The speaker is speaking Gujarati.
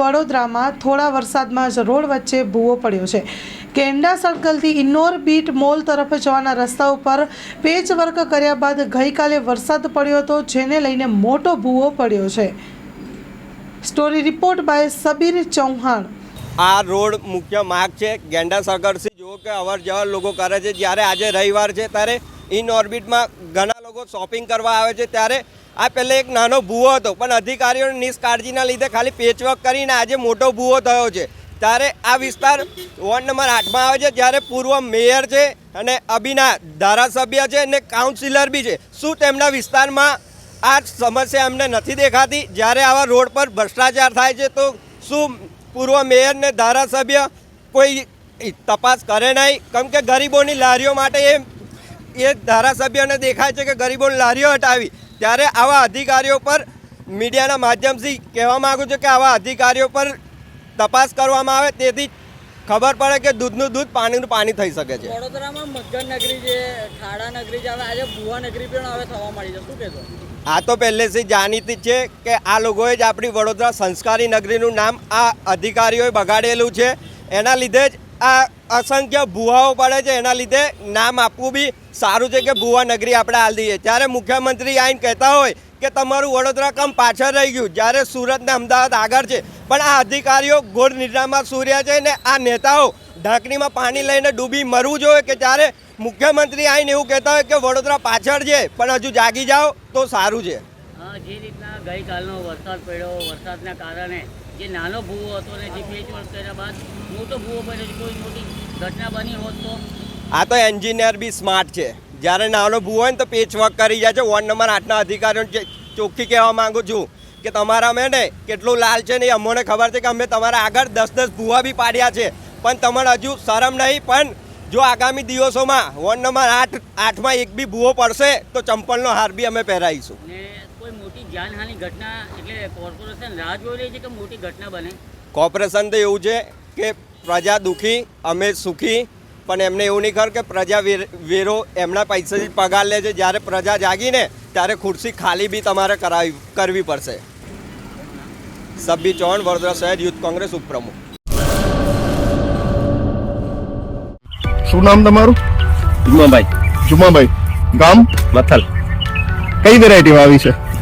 વડોદરામાં થોડા વરસાદમાં જ રોડ વચ્ચે ભૂવો પડ્યો છે. કેન્ડા સર્કલથી ઇન્નોર બીટ મોલ તરફ જવાના રસ્તા ઉપર પેચવર્ક કર્યા બાદ ગઈકાલે વરસાદ પડ્યો હતો, જેને લઈને મોટો ભૂવો પડ્યો છે. Story report by Sabir Chauhan. આ રોડ મુખ્ય માર્ગ છે. ગેંડા સર્કલથી જુઓ કે અવર જવર લોકો કરે છે. જ્યારે આજે રવિવાર છે, ત્યારે ઇન ઓર્બિટમાં ઘણા લોકો શોપિંગ કરવા આવે છે. ત્યારે આ પહેલે એક નાનો ભૂવો હતો, પણ અધિકારીઓની નિષ્કાળજીના લીધે ખાલી પેચવર્ક કરીને આજે મોટો ભૂવો થયો છે. ત્યારે આ વિસ્તાર વોર્ડ નંબર આઠમાં આવે છે, જ્યારે પૂર્વ મેયર છે અને અભિના ધારાસભ્ય છે અને કાઉન્સિલર બી છે. શું તેમના વિસ્તારમાં આ સમસ્યા અમને નથી દેખાતી? જ્યારે આવા રોડ પર ભ્રષ્ટાચાર થાય છે, તો શું પૂર્વ મેયર ને ધારાસભ્ય કોઈ તપાસ કરે નહીં? કેમ કે ગરીબોની લારીઓ માટે એ એ ધારાસભ્યને દેખાય છે કે ગરીબોને લારીઓ હટાવી. ત્યારે આવા અધિકારીઓ પર મીડિયાના માધ્યમથી કહેવા માગું છું કે આવા અધિકારીઓ પર તપાસ કરવામાં આવે તેથી ખબર પડે કે દૂધનું દૂધ પાણીનું પાણી થઈ શકે છે. વડોદરામાં મગન નગરી છે ખાડા નગરી છે આજે ભુવા નગરી પણ હવે થવા મળી છે. શું કહેશો? આ તો પહેલેથી જાણીતી છે કે આ લોકોએ જ આપણી વડોદરા સંસ્કારી નગરીનું નામ આ અધિકારીઓએ બગાડેલું છે. એના લીધે જ આ અસંખ્ય ભૂવાઓ પડે છે. એના લીધે નામ આપવું બી સારું છે કે ભૂવા નગરી આપણે હાલ દઈએ. જ્યારે મુખ્યમંત્રી આવીને કહેતા હોય કે તમારું વડોદરા કમ પાછળ રહી ગયું, જ્યારે સુરત ને અમદાવાદ આગળ છે. પણ આ અધિકારીઓ ગોળ નિદ્રામાં સૂર્યા છે ને આ નેતાઓ ઢાંકણીમાં પાણી લઈને ડૂબી મરવું જોઈએ કે જ્યારે મુખ્યમંત્રી આવીને એવું કહેતા હોય કે વડોદરા પાછળ છે, પણ હજુ જાગી જાઓ તો સારું છે. જે રીતના ગઈકાલનો વરસાદ પડ્યો, વરસાદના કારણે જે નાનો ભૂવો હતો ને જે બે વર્ષ કર્યા બાદ મોટો ભૂવો છે કોઈ મોટી ઘટના બની હોત તો? આ તો એન્જિનિયર બી સ્માર્ટ છે. જ્યારે નાનો ભૂ હોય ને તો પેચવર્ક કરી જાય છે. વોર્ડ નંબર આઠના અધિકારીઓને ચોખ્ખી કહેવા માંગુ છું કે તમારા અમે ને કેટલું લાલ છે ને અમને ખબર છે કે અમે તમારા આગળ દસ દસ ભૂવા બી પાડ્યા છે. પણ તમારે હજુ શરમ નહીં પણ જો આગામી દિવસોમાં વોર્ડ નંબર આઠ આઠમાં એક બી ભૂવો પડશે તો ચંપલનો હાર બી અમે પહેરાવીશું. કોઈ મોટી જાનહાની ઘટના એટલે કોર્પોરેશન રાહ જોઈ રહી છે કે મોટી ઘટના બને? કોર્પોરેશન તો એવું છે કે પ્રજા દુઃખી અમે સુખી પણ એમને એવું નહીં ખબર કે પ્રજા વેરો એમના પૈસાથી પગાર લે છે. જ્યારે પ્રજા જાગીને ત્યારે ખુરશી ખાલી બી તમારે કરાવી કરવી પડશે. સભ્ય ચૌહાણ વડોદરા શહેર યુથ કોંગ્રેસ ઉપપ્રમુખ. શું નામ તમારું? જુમાભાઈ. જુમાભાઈ. ગામ? મથલ. કઈ વેરાયટી આવી છે?